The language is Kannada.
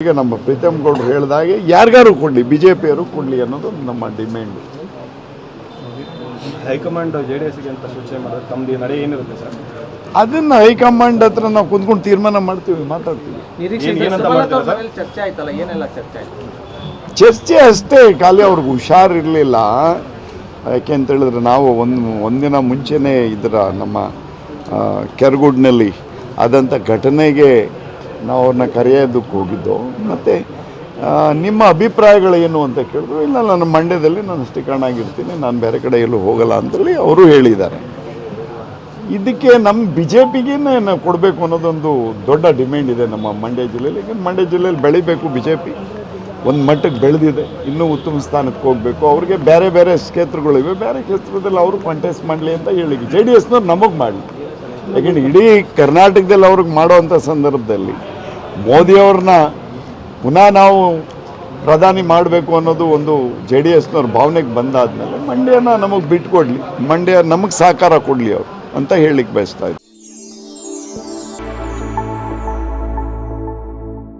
ಈಗ ನಮ್ಮ ಪ್ರೀತಮ್ ಗೌಡ್ರು ಹೇಳಿದಾಗೆ ಯಾರಿಗಾರು ಕೊಡಲಿ ಬಿ ಜೆ ಪಿಯವರು ಕೊಡಲಿ ಅನ್ನೋದು ನಮ್ಮ ಡಿಮ್ಯಾಂಡ್ ಹೈಕಮಾಂಡ್ ಜೆ ಡಿ ಎಸ್ಗೆ ಅಂತ ಸೂಚನೆ ಮಾಡಿದ್ರೆ ತಮ್ಮದು ನಡೆ ಏನಿರುತ್ತೆ ಸರ್? ಅದನ್ನ ಹೈಕಮಾಂಡ್ ಹತ್ರ ನಾವು ಕುಂತ್ಕೊಂಡು ತೀರ್ಮಾನ ಮಾಡ್ತೀವಿ ಮಾತಾಡ್ತೀವಿ. ಚರ್ಚೆ ಆಯ್ತಲ್ಲ ಏನೆಲ್ಲ ಚರ್ಚೆ ಆಯ್ತು? ಚರ್ಚೆ ಅಷ್ಟೇ ಖಾಲಿ ಅವ್ರಿಗೆ ಹುಷಾರಿರಲಿಲ್ಲ. ಯಾಕೆ ಅಂತ ಹೇಳಿದ್ರೆ ನಾವು ಒಂದು ಒಂದಿನ ಮುಂಚೆನೇ ಇದರ ನಮ್ಮ ಕೆರಗುಡ್ನಲ್ಲಿ ಆದಂಥ ಘಟನೆಗೆ ನಾವು ಅವ್ರನ್ನ ಕರೆಯೋದಕ್ಕೆ ಹೋಗಿದ್ದು. ಮತ್ತು ನಿಮ್ಮ ಅಭಿಪ್ರಾಯಗಳು ಏನು ಅಂತ ಕೇಳಿದ್ರು, ಇಲ್ಲ ನಾನು ಮಂಡ್ಯದಲ್ಲಿ ನಾನು ಸ್ಥಿಕರಣಾಗಿರ್ತೀನಿ ನಾನು ಬೇರೆ ಕಡೆ ಎಲ್ಲೂ ಹೋಗಲ್ಲ ಅಂತೇಳಿ ಅವರು ಹೇಳಿದ್ದಾರೆ. ಇದಕ್ಕೆ ನಮ್ಮ ಬಿ ಜೆ ಕೊಡಬೇಕು ಅನ್ನೋದೊಂದು ದೊಡ್ಡ ಡಿಮ್ಯಾಂಡ್ ಇದೆ ನಮ್ಮ ಮಂಡ್ಯ ಜಿಲ್ಲೆಯಲ್ಲಿ. ಈಗ ಮಂಡ್ಯ ಜಿಲ್ಲೆಯಲ್ಲಿ ಬೆಳಿಬೇಕು ಬಿ ಜೆ ಪಿ ಒಂದು ಮಟ್ಟಕ್ಕೆ ಬೆಳೆದಿದೆ, ಇನ್ನೂ ಉತ್ತಮ ಸ್ಥಾನಕ್ಕೆ ಹೋಗಬೇಕು. ಅವ್ರಿಗೆ ಬೇರೆ ಬೇರೆ ಕ್ಷೇತ್ರಗಳಿವೆ, ಬೇರೆ ಕ್ಷೇತ್ರದಲ್ಲಿ ಅವರು ಕಂಟೆಸ್ಟ್ ಮಾಡಲಿ ಅಂತ ಹೇಳಿ ಜೆ ಡಿ ಎಸ್ನವ್ರು ನಮಗೆ ಮಾಡಲಿ. ಯಾಕಂದ್ರೆ ಇಡೀ ಕರ್ನಾಟಕದಲ್ಲಿ ಅವ್ರಿಗೆ ಮಾಡುವಂಥ ಸಂದರ್ಭದಲ್ಲಿ ಮೋದಿಯವ್ರನ್ನ ಪುನಃ ನಾವು ಪ್ರಧಾನಿ ಮಾಡಬೇಕು ಅನ್ನೋದು ಒಂದು ಜೆ ಡಿ ಎಸ್ನವ್ರ ಭಾವನೆಗೆ ಬಂದಾದ್ಮೇಲೆ ಮಂಡ್ಯನ ನಮಗೆ ಬಿಟ್ಕೊಡ್ಲಿ, ಮಂಡ್ಯ ನಮಗೆ ಸಹಕಾರ ಕೊಡಲಿ ಅವರು ಅಂತ ಹೇಳಲಿಕ್ಕೆ ಬಯಸ್ತಾ ಇದ್ದೀನಿ